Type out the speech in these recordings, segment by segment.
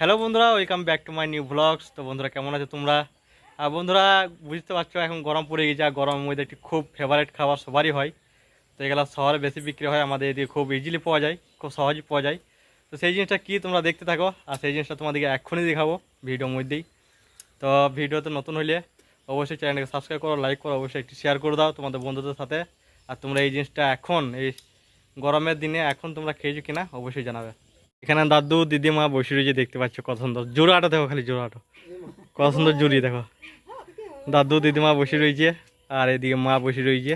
Hello বন্ধুরা welcome back to my new blogs তো বন্ধুরা, কেমন আছো তোমরা? আর বন্ধুরা, বুঝতে পারছ, এখন গরম পড়ে গেছে, আর গরমের মধ্যে একটি খুব ফেভারিট খাবার সবারই হয়। তো এগুলো শহরে বেশি বিক্রি হয়, আমাদের এদিকে খুব ইজিলি পাওয়া যায়, খুব সহজেই পাওয়া যায়। তো সেই জিনিসটা কি তোমরা দেখতে থাকো, আর সেই জিনিসটা তোমাদেরকে এক্ষুনি দেখাবো ভিডিওর মধ্যেই। তো ভিডিওতে নতুন হলে অবশ্যই চ্যানেলকে সাবস্ক্রাইব করো লাইক করো, অবশ্যই একটু শেয়ার করে দাও তোমাদের বন্ধুদের সাথে। আর তোমরা এই জিনিসটা এখন, এই গরমের দিনে এখন তোমরা খেয়েছো কিনা, অবশ্যই জানাবে। এখানে দাদু, দিদিমা বসে রয়েছে, দেখতে পাচ্ছ কত সুন্দর। জোড়া আটো দেখো খালি, জোড়া আটো কত সুন্দর জুড়ি দেখো। দাদু, দিদিমা বসে রয়েছে, আর এদিকে মা বসে রয়েছে।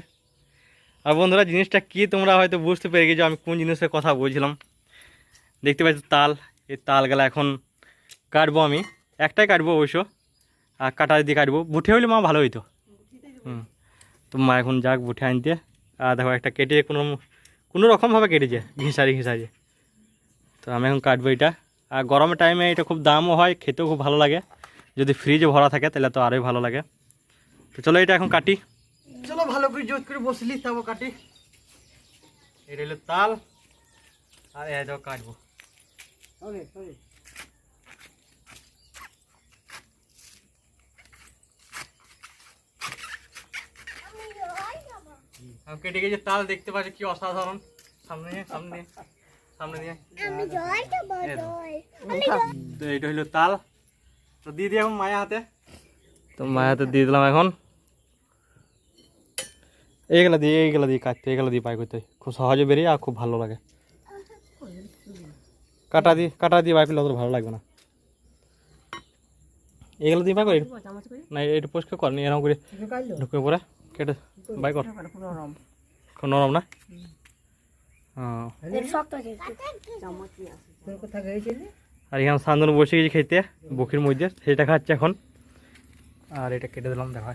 আর বন্ধুরা, জিনিসটা কি তোমরা হয়তো বুঝতে পেরে গেছো, আমি কোন জিনিসের কথা বলছিলাম। দেখতে পাচ্ছ তাল, এই তালগুলা এখন কাটবো আমি। একটাই কাটবো অবশ্য, আর কাটা দিয়ে কাটবো। বুঠে হইলে মা ভালো হইতো। হুম। তো মা এখন যাক, বুঠে আনতে। আর দেখো, একটা কেটে কোনো কোনো রকমভাবে কেটেছে ঘিসারি ঘিসারি তো আমি এখন কাটবো এটা। আর গরমের টাইমে এটা খুব দামও হয় খেতেও খুব ভালো লাগে। যদি ফ্রিজে ভরা থাকে তাহলে তো আরোই ভালো লাগে। তো চলো এটা এখন কাটি। চলো ভালো করে জোর করে বসলি তারপর কাটি। এটা হলো তাল। আর এই দেখো কাটবো। আমি কেটে গেছে তাল দেখতে পাচ্ছি কি অসাধারণ। সামনে নিয়ে, সামনে। নিয়ে, সামনে নিয়ে আমি জল। তো এইটা হইল তাল। তো দিয়ে দিই এখন মায়া হাতে। তো মায়া হাতে দিয়ে দিলাম এখন। এইগুলা দিয়ে এইগুলা দিয়ে কাটতে এইগুলা দিয়ে বাই করতে। খুব সহজে বেরিয়ে আর খুব ভালো লাগে। কাটা দিয়ে কাটা দিয়ে বাই করলে অত ভালো লাগবে না। এইগুলো দিয়ে বাই করি না এটা পরিষ্কার কর নি এরকম করে ঢুকে পরে কেটে বাই কর। খুব নরম না? আর এখানে সান্দন বসে গেছে খেতে বকির মধ্যে সেটা খাচ্ছে এখন। আর এটা কেটে দিলাম দেখা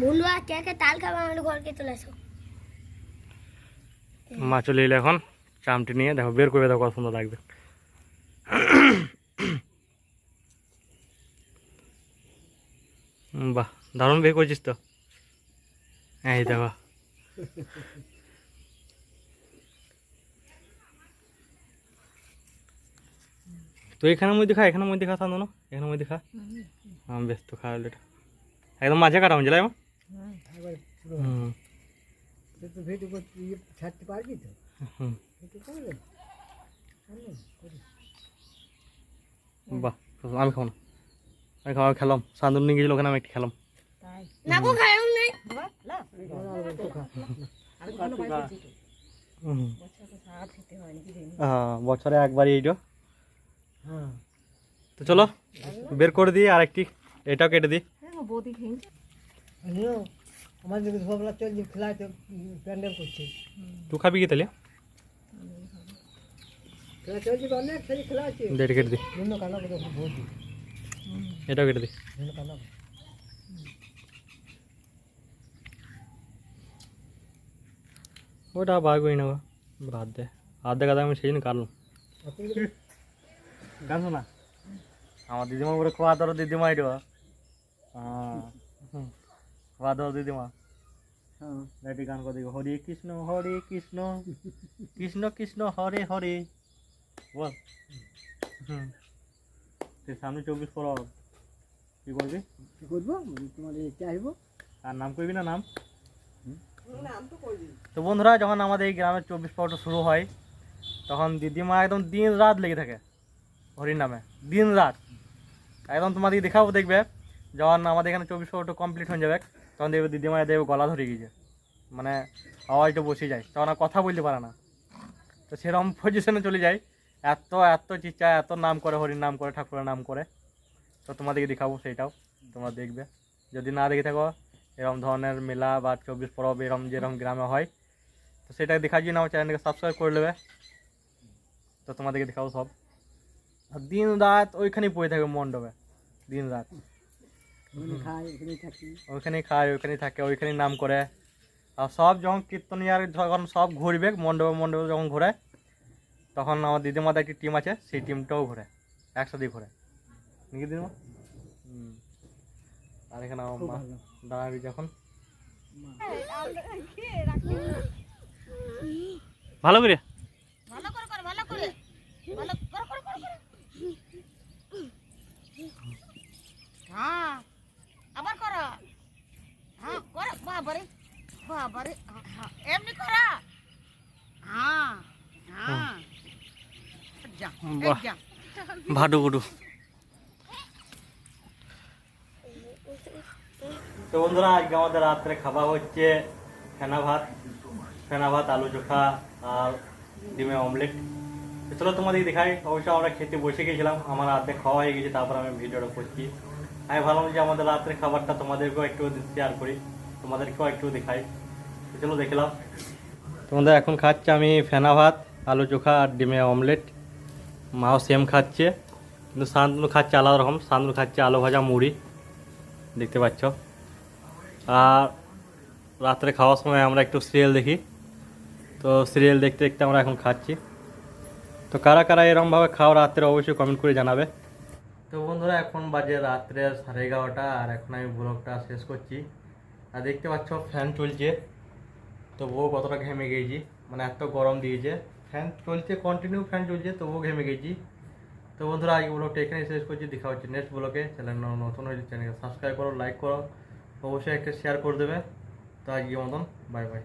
বন্ধুরা কে কে তাল খাবে আমার ঘরকে চলে আসো মা চলে এলো এখন চামটি নিয়ে দেখো বের করবে দেখো সুন্দর লাগবে। বাহ দারুণ বের করছিস তো। এই দেখো। তো এখানের মধ্যে খা এখানের মধ্যে খা সান্দন এখানের মধ্যে খা। হ্যাঁ বেশ তো খা এটা। একদম মাঝে কাটা বুঝলে হুম। ছাড়তে পারবি তো হুম। বাহ আমি খাব না। আমি খাওয়া খেলাম। সান্দন নিয়ে গেছিল ওখানে আমি একটু খেলাম। না গো খাও নাই। হ্যাঁ বছরে একবারই এইটা হ্যাঁ তো চলো বের করে দিই আর একটি এটাও কেটে দিই আমিও আমাদের ধোবলা চলছে খেলায় তো প্যান্ডেল করছে তুই খাবি কি তাহলে খেলা চলছে তো অনেক ছেলে খেলা আছে দে, এটা কেটে দিই ভিন্ন কানা করে ভোট দিই এটাও কেটে দিই ভিন্ন কানা ওটা বাগবই না হাত দে। হাত দেখা আমি সেই জন্য কাটলাম। গান শোনা? আমার দিদিমা করে খোয়া ধরো দিদিমা এটা হ্যাঁ। খোয়া ধরো দিদিমা। একটি গান করে দিবে হরে কৃষ্ণ হরে কৃষ্ণ। কৃষ্ণ কৃষ্ণ হরে হরে। বল। হুম। তুই সামনে চব্বিশ পর কি করবি? কি করব? তোমার চাইব আর নাম করবি না নাম? তো বন্ধুরা যখন আমাদের এই গ্রামের চব্বিশ পরটা শুরু হয় তখন দিদিমা একদম দিন রাত লেগে থাকে হরির নামে। দিন রাত। একদম তোমাদেরকে দেখাবো দেখবে। যখন আমাদের এখানে চব্বিশ পরটা কমপ্লিট হয়ে যাবে তখন দেখবে দিদিমা দেখবে গলা ধরে গিয়েছে মানে আওয়াজটা বসে যায়। তখন আর কথা বলতে পারে না। তো সেরকম পজিশনে চলে যায়। এত এত চিচা এত নাম করে হরির নাম করে ঠাকুরের নাম করে। তো তোমাদেরকে দেখাবো সেইটাও। তোমরা দেখবে। যদি না দেখে থাকো এরকম ধরনের মেলা বা চব্বিশ পরব এরকম যেরকম গ্রামে হয়। তো সেটা দেখার জন্য আমার চ্যানেলকে সাবস্ক্রাইব করে নেবে। তো তোমাদেরকে দেখাবো সব। দিন রাত ওইখানেই পড়ে থাকবে মণ্ডপে দিন রাত। ওইখানেই খায় ওইখানেই থাকে। ওইখানেই নাম করে। আর সব যখন কীর্তনিয়ার যখন সব ঘুরবে মণ্ডপে মণ্ডপে যখন ঘোরে তখন আমার দিদিমাদের একটি টিম আছে সেই টিমটাও ঘোরে একসাথেই ঘোরে। নাকি দিদিমা? হুম। আর এখানে আমার মা দাঁড়াবি যখন। ভালো করে। ভালো করে কর ভালো করে। ভালো কর হ্যাঁ আবার কর। হ্যাঁ কর বাবারে বাবারে হ্যাঁ, এমনি কর। হ্যাঁ হ্যাঁ। যা ভাডু ভাডু তো বন্ধুরা, আজকে আমাদের রাত্রে খাবার হচ্ছে ফেনা ভাত ফেনা ভাত, আলু চোখা আর ডিমে অমলেট। চলো তোমাদের দেখাই। অবশ্য আমরা খেতে বসে গেছিলাম, আমার রাতে খাওয়া হয়ে গেছে, তারপর আমি ভিডিওটা করছি। আমি ভাবলাম যে আমাদের রাত্রে খাবারটা তোমাদেরকেও একটু শেয়ার করি, তোমাদেরকেও একটু দেখাই। চলো দেখলাম তোমাদের এখন খাচ্ছে আমি ফেনা ভাত, আলু চোখা আর ডিমে অমলেট। মাও সেম খাচ্ছে। কিন্তু শান্তনু খাচ্ছে আলাদা রকম শান্তনু খাচ্ছে আলু ভাজা মুড়ি। দেখতে পাচ্ছ? আর রাত্রে খাওয়ার সময় আমরা একটু সিরিয়াল দেখি। তো সিরিয়াল দেখতে দেখতে আমরা এখন খাচ্ছি। তো কারা কারা এরকমভাবে খাও রাত্রে অবশ্যই কমেন্ট করে জানাবে। তো বন্ধুরা, এখন বাজে রাত্রে সাড়ে এগারোটা, আর এখন আমি ব্লগটা শেষ করছি। আর দেখতে পাচ্ছ ফ্যান চলছে। তো কতটা ঘেমে গেছি। মানে এত গরম দিয়েছে। ফ্যান চলছে কন্টিনিউ ফ্যান চলছে, তবুও ঘেমে গেছি। তো বন্ধুরা আজকে ব্লগটা এখানে শেষ করছি। দেখা হচ্ছে নেক্সট ব্লগে। চ্যানেল নতুন হয়েছে চ্যানেলকে সাবস্ক্রাইব করো লাইক করো। অবশ্যই একটা শেয়ার করে দেবে। তো আজকের মতন বাই বাই